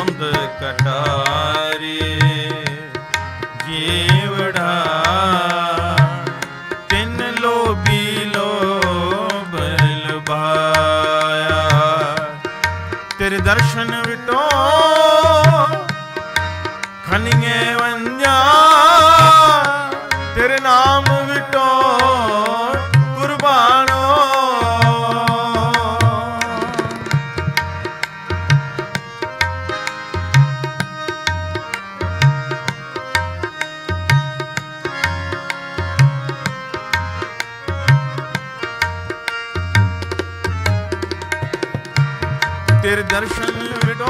ਧੁੰਦ ਕਟਾਰੇ, ਜੀਵੜਾ, ਤਿੰਨ ਲੋਭੀ ਲੋਭ ਲੁਭਾਇਆ ਤੇਰੇ ਦਰਸ਼ਨ ਵਿਟੋ ਖਨੀਏ ਵੰਜਾ ਤੇਰੇ ਨਾਮ ਵਿਟੋ ਤੇਰੇ ਦਰਸ਼ਨ ਵਿਟੋ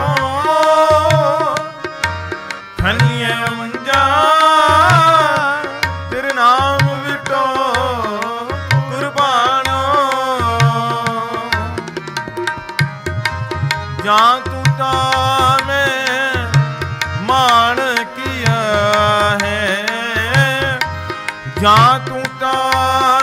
ਖਨੀਏ ਮੰਜਾ ਤੇਰੇ ਨਾਮ ਵਿਟੋ, ਕੁਰਬਾਨੋ। ਜਾਂ ਤੂੰ ਤਾਂ ਮੈਂ ਮਾਣ ਕੀਆ ਹੈ, ਜਾਂ ਤੂੰ ਤਾਂ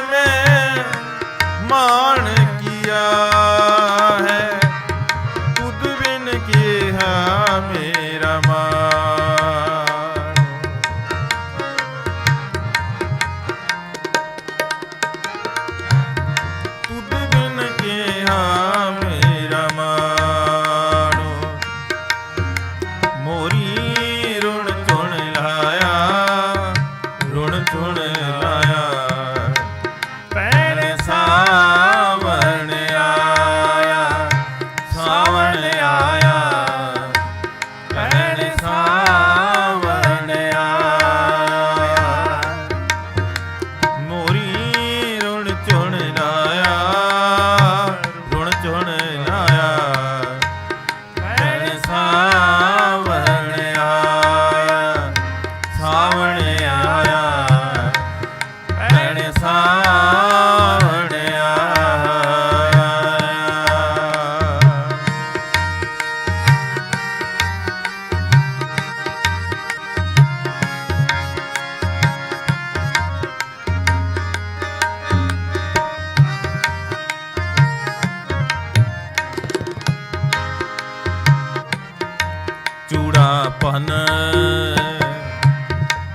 ਪਨ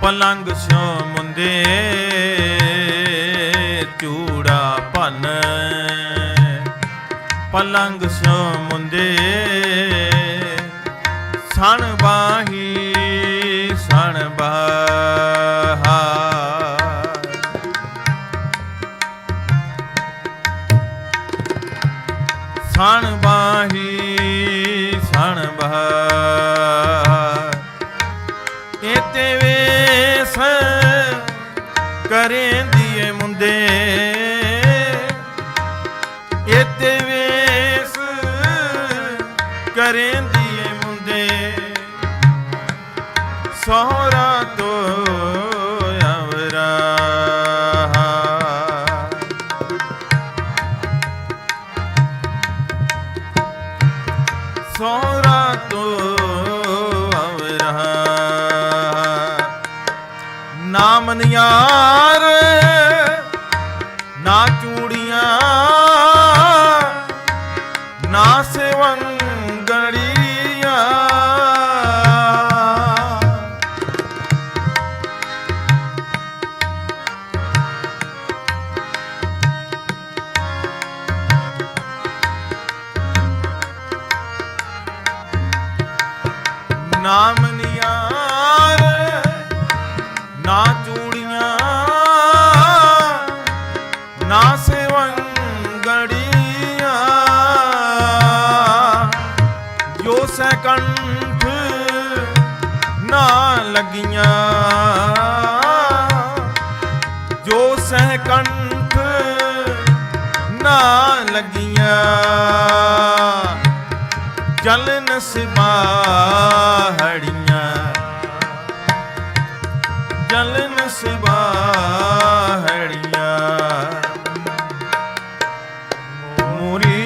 ਪਲੰਗ ਸਿਓ ਮੁੰਦੇ ਚੂੜਾ ਪਨ ਪਲੰਗ ਸਿਓ ਮੁੰਦੇ ਸਣ ਬਾਹੀ ਸਣ ਬਾਹਾ ਸਣ ਬਾਹੀ ਸਣ ਬਹਾ ਇਤੇ ਵੇਸ ਕਰੇ ਮੁੰਦੇ ਸਹਰਾ ਤੋ ਅਵਰਾ ਸਹਰਾ ਤੋ ਅਵਰਾ ਨਾਮ ਨਿਆਰ ਨਾਮ ਨਿਆਰ ਨਾ ਚੂੜੀਆਂ, ਨਾ ਸੇਵੰਗੜੀਆਂ। ਜੋ ਸਕੰਠ ਨਾ ਲੱਗੀਆਂ, ਜੋ ਸਹਿਕੰਠ ਨਾ ਲੱਗੀਆਂ। ਜਲਨ ਸਿਬਾਹੜੀਆਂ ਜਲਨ ਸਿਵਾਹੜੀਆਂ ਮੂਰੀ